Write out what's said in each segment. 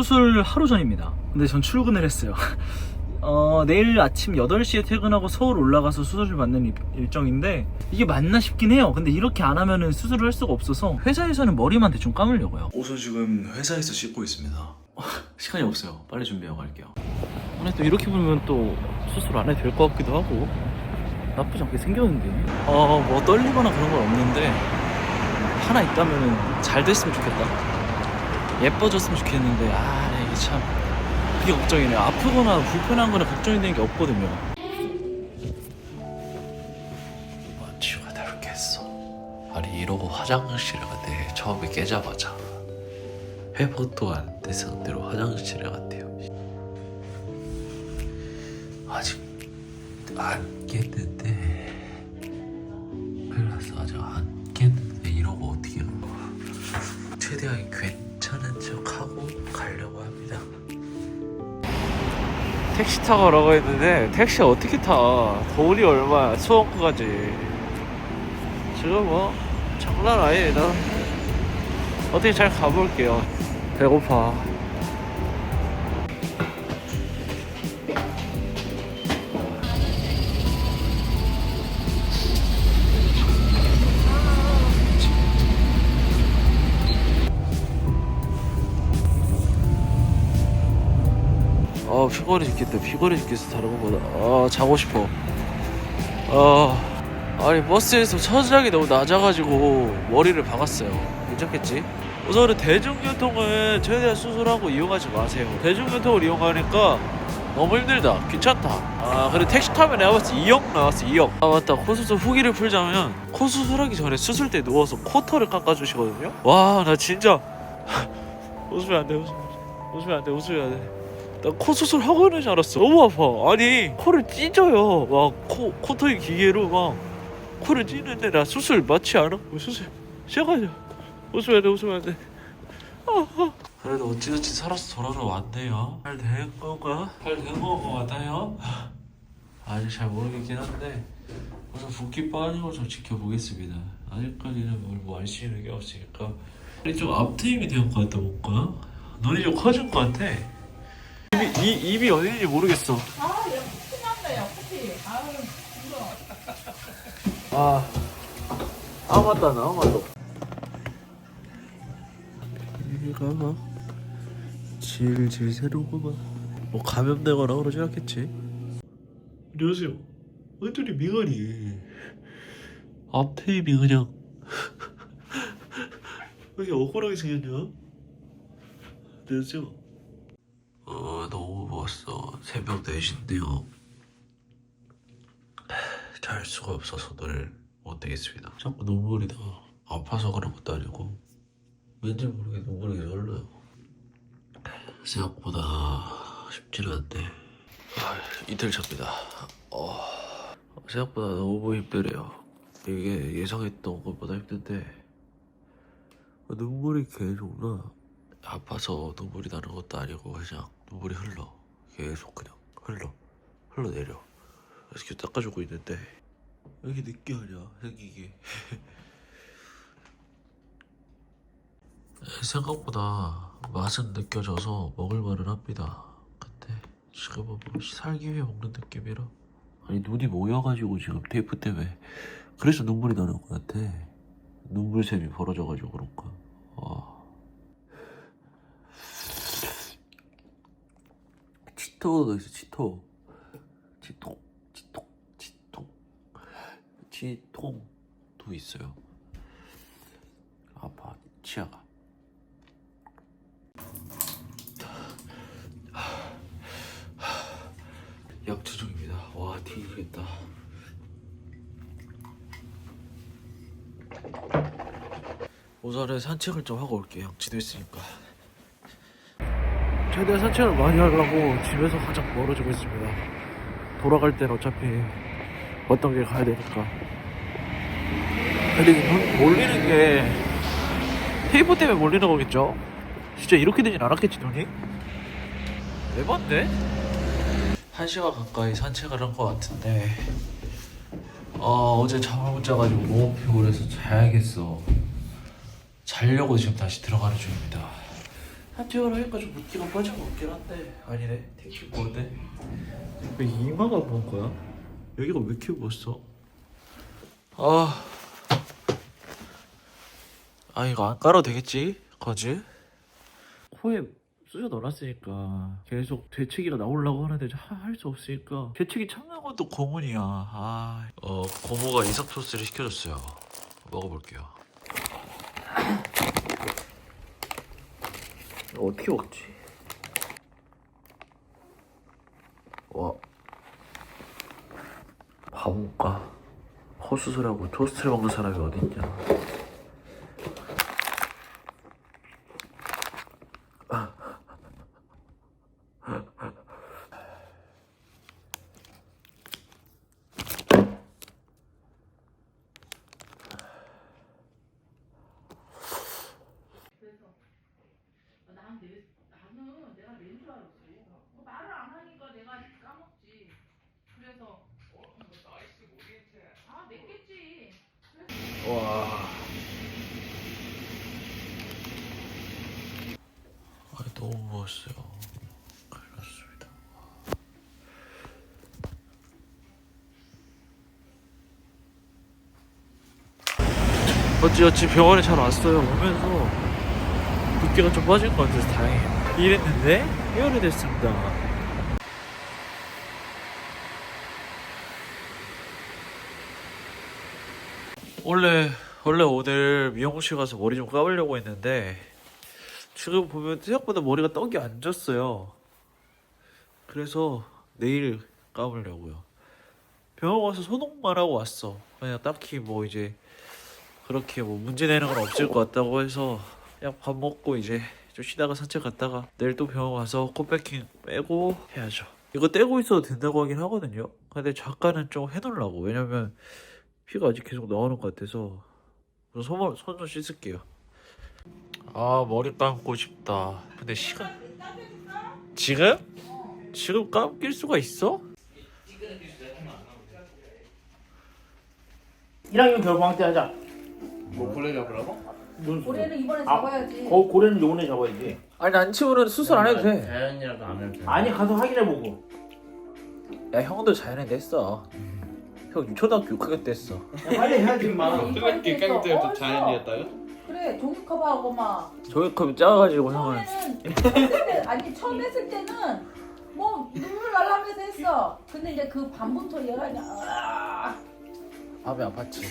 수술 하루 전입니다. 근데 전 출근을 했어요. 어, 내일 아침 8시에 퇴근하고 서울 올라가서 수술을 받는 일- 일정인데 이게 맞나 싶긴 해요. 근데 이렇게 안 하면은 수술을 할 수가 없어서 회사에서는 머리만 대충 감으려고요. 옷은 지금 회사에서 씻고 있습니다. 시간이 없어요. 빨리 준비하고 갈게요. 근데 또 이렇게 보면 또 수술 안 해도 될 것 같기도 하고 나쁘지 않게 생겼는데 어 뭐 떨리거나 그런 건 없는데 하나 있다면은 잘 됐으면 좋겠다. 예뻐졌으면 좋겠는데 아 이게 참 그게 걱정이네요. 아프거나 불편한 거나 걱정이 되는 게 없거든요. 먼지가 다르겠어. 아니 이러고 화장실에 갔대. 처음에 깨자마자 회복도 안 된 상태로 화장실에 갔대요. 아직 안 깼는데 큰일 났어. 아직 안 깼는데 이러고 어떻게 최대한 괜 택시 타고 가라고 했는데 택시 어떻게 타? 더울이 얼마야? 수원구까지. 지금 뭐 장난 아니다. 어떻게 잘 가볼게요. 배고파. 피곤해 죽겠다 피곤해 죽겠어 다른 것보다 아 자고 싶어. 아 아니 버스에서 천장이 너무 낮아가지고 머리를 박았어요. 괜찮겠지? 우선은 대중교통은 최대한 수술하고 이용하지 마세요. 대중교통을 이용하니까 너무 힘들다. 귀찮다. 아 그래 택시 타면 내가 봤을 때 2억 나왔어 2억 아 맞다. 코 수술 후기를 풀자면 코 수술하기 전에 수술대 누워서 코털을 깎아주시거든요. 와 나 진짜. 웃으면 안돼. 웃으면 안돼 웃으면 안돼 나 코 수술 하고 있는 줄 알았어. 너무 아파. 아니 코를 찢어요. 막코 코털 기계로 막 코를 찢는데 나 수술 안 하고 수술 시작하자. 웃으면 안 돼. 웃으면 안 돼. 그래도 어찌어찌 살아서 돌아서 왔네요. 잘 된 건가? 잘된거 같아요. 아직 잘 모르겠긴 한데 우선 붓기 빠진 걸좀 지켜보겠습니다. 아직까지는 뭘뭐알 수 있는 게 없으니까 우리 좀 앞트임이 된 것 같다 뭔가 눈이 좀 커진 것 같아. 입이 이, 입이 어딘지 모르겠어. 아, 야, 커피 났네요, 커피. 아유, 이거. 아, 아 맞다 나 맞다. 얘가 막 질질 새로구만. 뭐 감염되거나 그러지 않겠지? 안녕하세요. 어들이 미간이 앞트임이 그냥 왜 이렇게 억울하게 생겼냐? 안녕하세요. 어 너무 무웠어. 새벽 4시인데요. 잘 수가 없어서 오늘 못 되겠습니다. 자꾸 눈물이 나. 아파서 그런 것도 아니고 왠지 모르게 눈물이 흘러요. 생각보다 쉽지는 않네. 아, 이틀 차입니다. 어, 생각보다 너무 힘드네요. 이게 예상했던 것보다 힘든데 눈물이 계속 나. 아파서 눈물이 나는 것도 아니고 그냥 눈 물이 흘러. 계속 그냥 흘러. 흘러내려. 이렇게 닦아주고 있는데 왜 이렇게 느끼하냐 생기게. 생각보다 맛은 느껴져서 먹을만은 합니다. 근데 지금은 뭐 살기 위해 먹는 느낌이라 아니 눈이 모여가지고 지금 테이프 때문에 그래서 눈물이 나는 것 같아. 눈물샘이 벌어져가지고 그런가. 와. 치토도 있어 치토. 치통 치통 치통 치통도 있어요. 아파 치아가. 약주 중입니다. 와 뒤지겠다. 우선은 산책을 좀 하고 올게요. 양치도 있으니까. 최대한 산책을 많이 하려고 집에서 가장 멀어지고 있습니다. 돌아갈 땐 어차피 어떤 길 가야 되니까. 근데 눈 몰리는 게 테이프 때문에 몰리는 거겠죠? 진짜 이렇게 되진 않았겠지 눈이? 대박인데? 한 시간 가까이 산책을 한 것 같은데 어, 어제 잠을 못 자가지고 너무 피곤해서 자야겠어 자려고 지금 다시 들어가는 중입니다 산책을 하니까 좀 붓기가 빠진 것 같긴 한데 아니네 택시 뭐네 왜 이마가 뭔 거야? 여기가 왜 이렇게 부었어? 아... 아 이거 안 깔아도 되겠지? 거즈? 코에 쑤셔 넣어놨으니까 계속 되채기가 나오려고 하는데 할 수 없으니까 되채기 참는 것도 고문이야 아... 어 고모가 이삭 소스를 시켜줬어요. 먹어볼게요. 어떻게 먹지? 와. 바본가? 허수술하고 토스트를 먹는 사람이 어딨냐 난 내, 나는 내가 낸 줄 알았어. 뭐 말을 안 하니까 내가 까먹지. 그래서 아 냈겠지. 와 아, 너무 무웠어요 큰일 났습니다 어찌 어찌 병원에 잘 왔어요 오면서 붓기가 좀 빠진 것 같아서 다행이에요 이랬는데 해열이 됐습니다 원래 원래 오늘 미용실 가서 머리 좀 감으려고 했는데 지금 보면 생각보다 머리가 떡이 안 졌어요. 그래서 내일 감으려고요. 병원 가서 소독만 하고 왔어. 그냥 딱히 뭐 이제 그렇게 뭐 문제 되는 건 없을 것 같다고 해서 그냥 밥 먹고 이제 좀 쉬다가 산책 갔다가 내일 또 병원 가서 코백킹 빼고 해야죠. 이거 떼고 있어도 된다고 하긴 하거든요. 근데 잠깐은 좀 해놓으려고. 왜냐면 피가 아직 계속 나오는 것 같아서 손, 손좀 씻을게요 아 머리 감고 싶다 근데 시간 지금? 지금 감길 수가 있어? 1학년 겨울방학 때 하자. 뭐 고래 잡으라고? 무슨? 올해는 이번에 아, 잡아야지. 고, 고래는 요번에 잡아야지. 아니 안 치우는 수술 안 해도 돼 자연이라도 안 해도 돼. 아니 가서 확인해보고. 야 형도 자연에 냈어 형 초등학교 6학년 때 했어 야, 빨리 해야지 마. 뜨겁게 깎을 때부터 자연이었다요? 그래 종이 커버하고 막 종이컵이 작아가지고 형은 처음에는 했을 때 아니 처음 했을 때는 뭐 눈물 날라면서 했어. 근데 이제 그 밤부터 얘가 그냥 아, 마음이 아팠지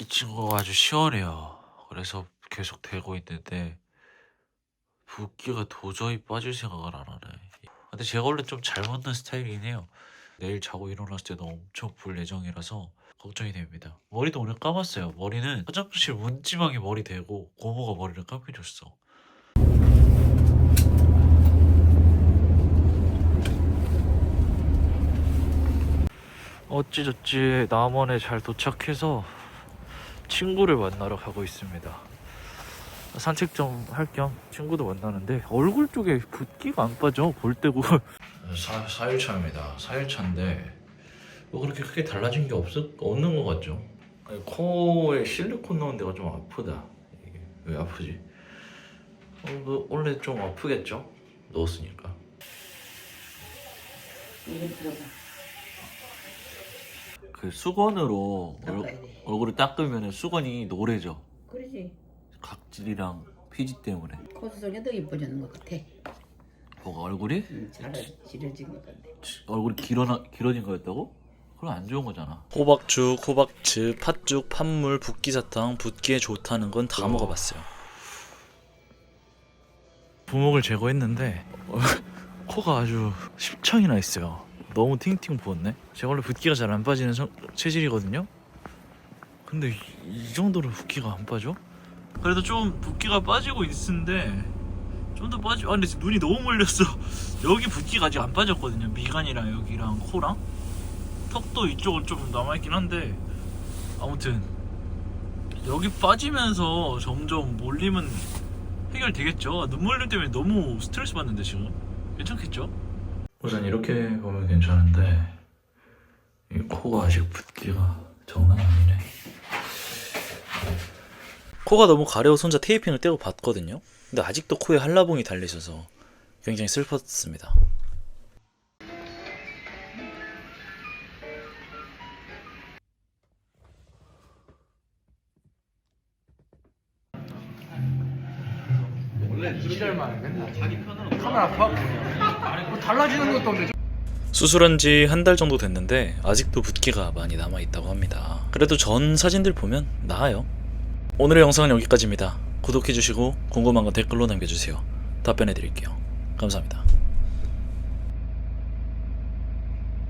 이 친구가 아주 시원해요 그래서 계속 대고 있는데 붓기가 도저히 빠질 생각을 안 하네. 근데 제가 원래 좀 잘 먹는 스타일이긴 해요. 내일 자고 일어났을 때도 엄청 불 예정이라서 걱정이 됩니다. 머리도 오늘 감았어요. 머리는 화장실 문지방에 머리 대고 고모가 머리를 감겨줬어. 어찌저찌 남원에 잘 도착해서 친구를 만나러 가고 있습니다. 산책 좀 할 겸 친구도 만나는데 얼굴 쪽에 붓기가 안 빠져. 볼 때고. 4, 4일차입니다. 4일차인데 뭐 그렇게 크게 달라진 게 없, 없는 것 같죠. 아니, 코에 실리콘 넣은 데가 좀 아프다. 이게 왜 아프지? 어, 뭐 원래 좀 아프겠죠? 넣었으니까. 그 수건으로 얼, 얼굴을 닦으면 수건이 노래져 그러지. 각질이랑 피지 때문에 코스 속에 더 이뻐지는 것 같아. 뭐가 얼굴이 음, 잘 지려진 것 같아. 얼굴이 길어나, 길어진 거였다고? 그럼 안 좋은 거잖아 호박죽, 호박즙, 팥죽, 팥물, 붓기사탕, 붓기에 좋다는 건 다 먹어봤어요. 부목을 제거했는데 어, 코가 아주 10창이나 있어요 너무 팅팅 부었네 제가 원래 붓기가 잘 안 빠지는 성- 체질이거든요 근데 이, 이 정도로 붓기가 안 빠져? 그래도 좀 붓기가 빠지고 있는데 좀 더 빠지 아 근데 눈이 너무 몰렸어 여기 붓기가 아직 안 빠졌거든요 미간이랑 여기랑 코랑 턱도 이쪽은 좀 남아있긴 한데 아무튼 여기 빠지면서 점점 몰림은 해결되겠죠. 눈물림 때문에 너무 스트레스 받는데 지금 괜찮겠죠? 우선 이렇게 보면 괜찮은데 이 코가 아직 붓기가 장난 아니네. 코가 너무 가려워서 혼자 테이핑을 떼고 봤거든요. 근데 아직도 코에 한라봉이 달리셔서 굉장히 슬펐습니다. 수술한 지 한 달 정도 됐는데 아직도 붓기가 많이 남아 있다고 합니다. 그래도 전 사진들 보면 나아요. 오늘의 영상은 여기까지입니다. 구독해주시고 궁금한 건 댓글로 남겨주세요. 답변해드릴게요. 감사합니다.